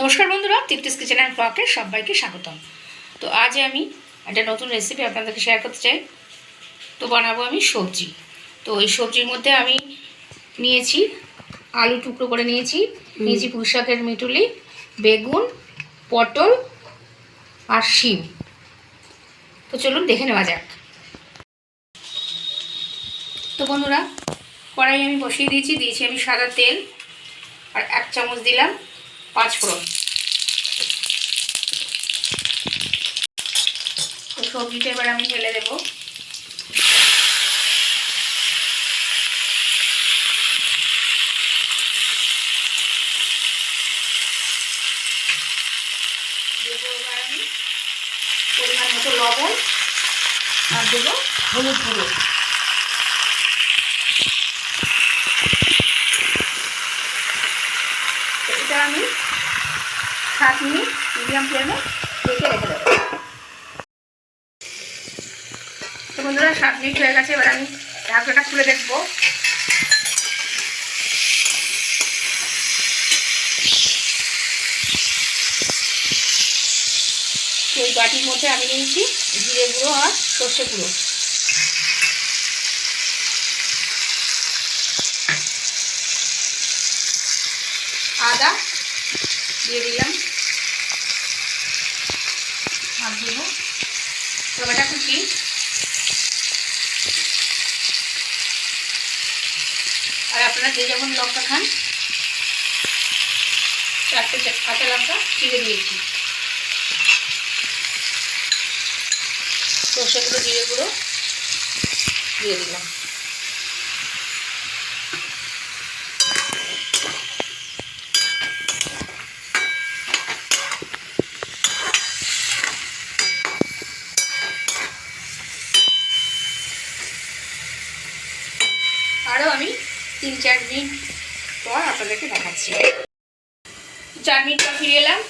নমস্কার বন্ধুরা তৃপ্তিস kitchen and ব্লকে সবাইকে স্বাগতম। তো আজ আমি একটা নতুন রেসিপি আপনাদেরকে শেয়ার করতে চাই। তো বানাবো আমি সবজি। তো এই সবজির মধ্যে আমি নিয়েছি আলু টুকরো করে নিয়েছি নিয়েছি পুঁই শাকের মিটুলি বেগুন পটল আর শিম। তো চলুন দেখে নেওয়া যাক। তো বন্ধুরা কড়াই আমি বসিয়ে দিয়েছি দিয়েছি আমি সাদা তেল আর এক চামচ দিলাম পাঁচ ফোড়ন। তো সবজিটা এবার আমি ঢেলে দেবো। পরিমাণ মতো লবণ আর দেবো হলুদ গুঁড়ো তো এটা আমি সাত মিনিট মিডিয়াম ফ্লেমে রেখে রেখে দেবো। তো বন্ধুরা, সাত মিনিট হয়ে গেছে, এবার আমি ঢাকনাটা খুলে দেখব। ওই বাটির মধ্যে আমি নিয়েছি জিরে গুঁড়ো আর সর্ষে গুঁড়ো। আদা দিয়ে দিলাম। আর দেবো। টমেটো কুচি আর আপনারা যে যখন লঙ্কা খান, চারটে কাঁচা লঙ্কা চিড়ে দিয়েছি। সর্ষে গুঁড়ো, জিরে গুঁড়ো দিয়ে দিলাম। আরও আমি তিন চার মিনিট পর আপনাদেরকে দেখাচ্ছি। চার মিনিট পর ফিরে এলাম।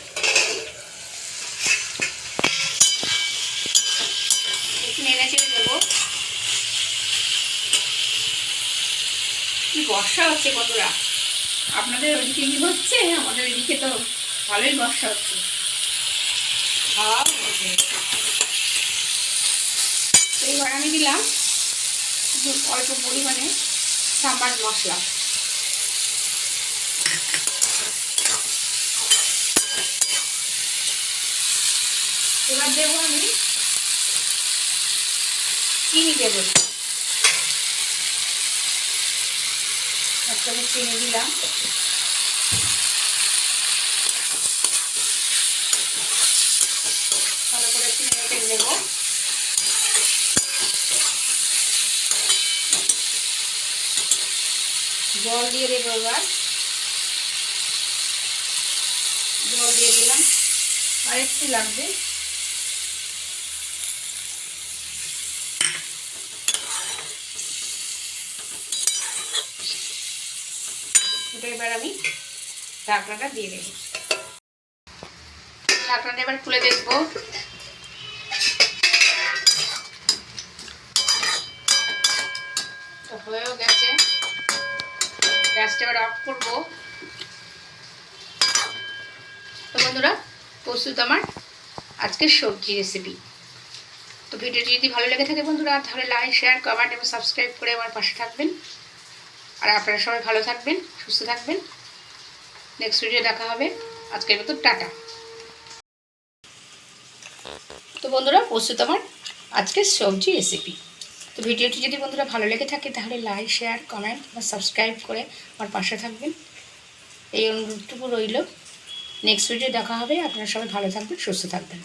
দেবো কি বর্ষা হচ্ছে বন্ধুরা। আপনাদের ওইদিকে কি হচ্ছে? আমাদের ওইদিকে তো ভালোই বর্ষা হচ্ছে। তো আমি দিলাম অল্প পরিমাণে সাম্বার মশলা। এবার দেবো আমি চিনি দেবো। এক চামচ চিনি দিলাম ভালো করে চিনি রেখে দেবো জল দিয়ে দেবো এবার। জল দিয়ে দিলাম। আর একটু লাগবে। এবার আমি ঢাকনাটা দিয়ে দেবো। ঢাকনাটা এবার খুলে দেখব। হয়েও গেছে। গ্যাসটা এবার অফ করব। তো বন্ধুরা, প্রস্তুত আমার আজকের সবজি রেসিপি তো ভিডিওটি যদি ভালো লেগে থাকে বন্ধুরা, তাহলে লাইক শেয়ার কমেন্ট এবং সাবস্ক্রাইব করে আমার পাশে থাকবেন। আর আপনারা সবাই ভালো থাকবেন, সুস্থ থাকবেন। নেক্সট ভিডিও দেখা হবে। আজকের মতো টাটা। তো বন্ধুরা, প্রস্তুত আমার আজকের সবজি রেসিপি তো ভিডিওটি যদি বন্ধুরা ভালো লেগে থাকে, তাহলে লাইক শেয়ার কমেন্ট বা সাবস্ক্রাইব করে আমার পাশে থাকবেন। এই অনুরোধটুকু রইল। নেক্সট ভিডিও দেখা হবে। আপনারা সবাই ভালো থাকবেন, সুস্থ থাকবেন।